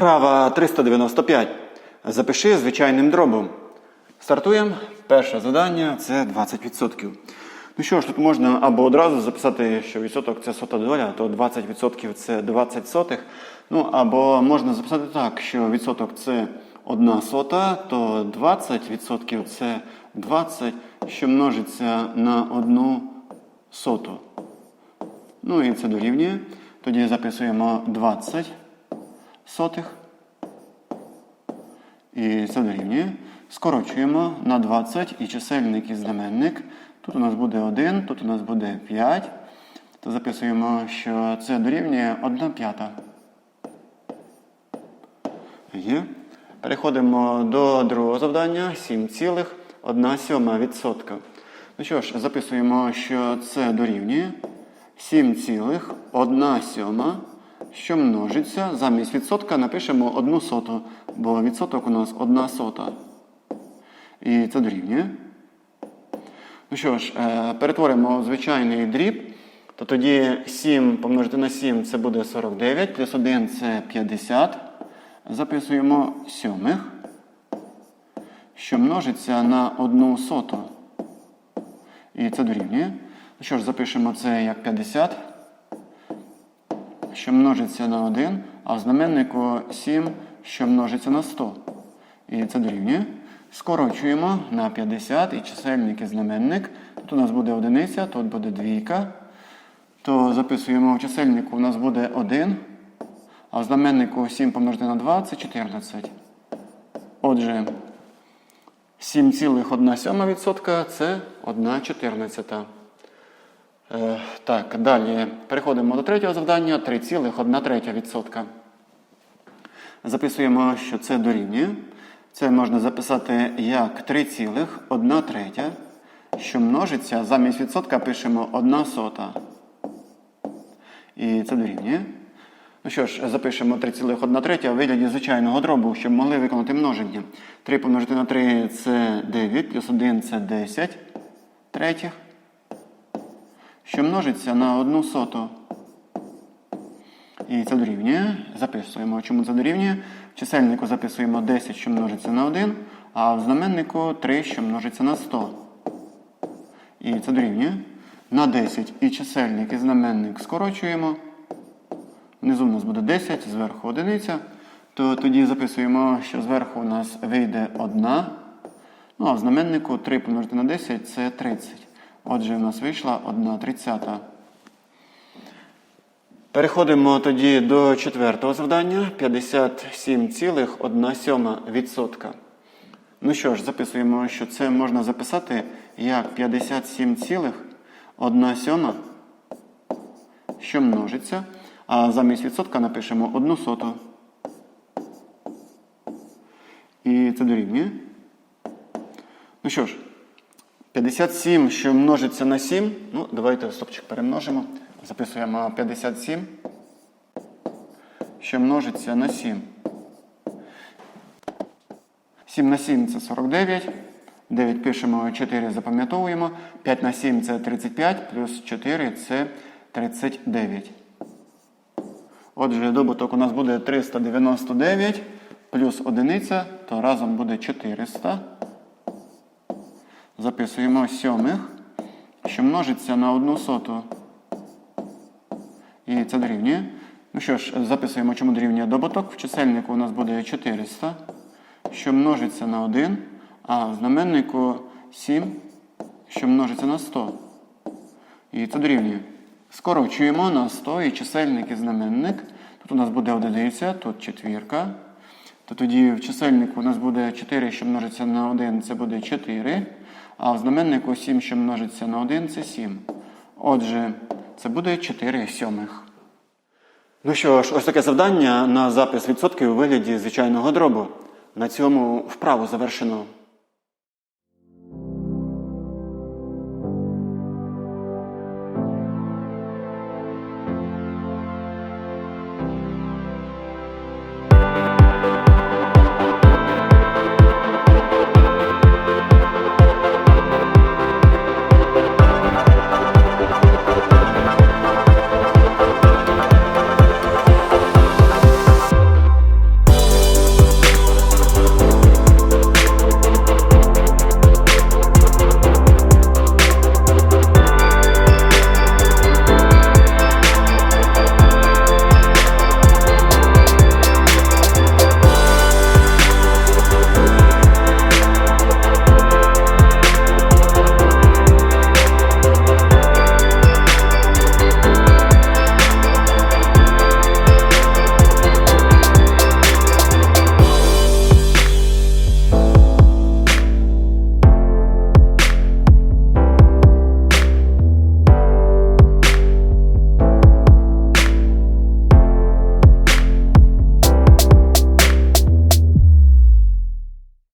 Вправа 395. Запиши звичайним дробом. Стартуємо. Перше завдання це 20%. Ну що ж, тут можна або одразу записати, що відсоток це сота доля, то 20% це 20 сотих. Ну, або можна записати так, що відсоток це 1 сота, то 20% це 20, що множиться на 1 соту. Ну і це дорівнює. Тоді записуємо 20 сотих. І це дорівнює. Скорочуємо на 20 і чисельник і знаменник. Тут у нас буде 1, тут у нас буде 5. То записуємо, що це дорівнює 1 п'ята. Є. Переходимо до другого завдання 7,1 сьома відсотка. Ну що ж, записуємо, що це дорівнює 7,1 сьома, що множиться. Замість відсотка напишемо 1 соту, бо відсоток у нас 1 сота. І це дорівнює. Ну що ж, е, перетворимо звичайний дріб. То тоді 7 помножити на 7 це буде 49, плюс 1 це 50. Записуємо сьомих, що множиться на 1 соту. І це дорівнює. Ну що ж, запишемо це як 50, що множиться на 1, а в знаменнику 7, що множиться на 100. І це дорівнює. Скорочуємо на 50 і чисельник і знаменник. Тут у нас буде одиниця, тут буде двійка. То записуємо в чисельнику у нас буде 1, а в знаменнику 7 помножити на 2 це 14. Отже, 7,1% це 1 14. Е, так, далі переходимо до третього завдання 3,1%. Записуємо, що це дорівнює. Це можна записати як 3,1 третя, що множиться, замість відсотка пишемо 1 сота. І це дорівнює. Ну що ж, запишемо 3,1 третя у вигляді звичайного дробу, щоб могли виконати множення. 3 помножити на 3 це 9, плюс 1 це 10 третіх, що множиться на 1 соту. І це дорівнює. Записуємо, чому це дорівнює. В чисельнику записуємо 10, що множиться на 1, а в знаменнику 3, що множиться на 100. І це дорівнює. На 10 і чисельник, і знаменник скорочуємо. Внизу у нас буде 10, зверху одиниця. То тоді записуємо, що зверху у нас вийде 1. Ну, а в знаменнику 3 помножити на 10 це 30. Отже, у нас вийшла 1 тридцята. Переходимо тоді до четвертого завдання 57,1%. Ну що ж, записуємо, що це можна записати як 57,1, що множиться. А замість відсотка напишемо 1 соту. І це дорівнює. Ну що ж, 57, що множиться на 7. Ну, давайте стопчик перемножимо. Записуємо 57, що множиться на 7. 7 на 7 це 49. 9 пишемо, 4 запам'ятовуємо. 5 на 7 це 35, плюс 4 це 39. Отже, добуток у нас буде 399 плюс 1, то разом буде 400. Записуємо сьомих, що множиться на 1 соту. І це дорівнює. Ну що ж, записуємо, чому дорівнює добуток. В чисельнику у нас буде 400, що множиться на 1, а в знаменнику 7, що множиться на 100. І це дорівнює. Скорочуємо на 100 і чисельник і знаменник. Тут у нас буде одиниця, тут четвірка. То тоді в чисельнику у нас буде 4, що множиться на 1, це буде 4. А в знаменнику 7, що множиться на 1, це 7. Отже, це буде 4 сьомих. Ну що ж, ось таке завдання на запис відсотків у вигляді звичайного дробу. На цьому вправу завершено.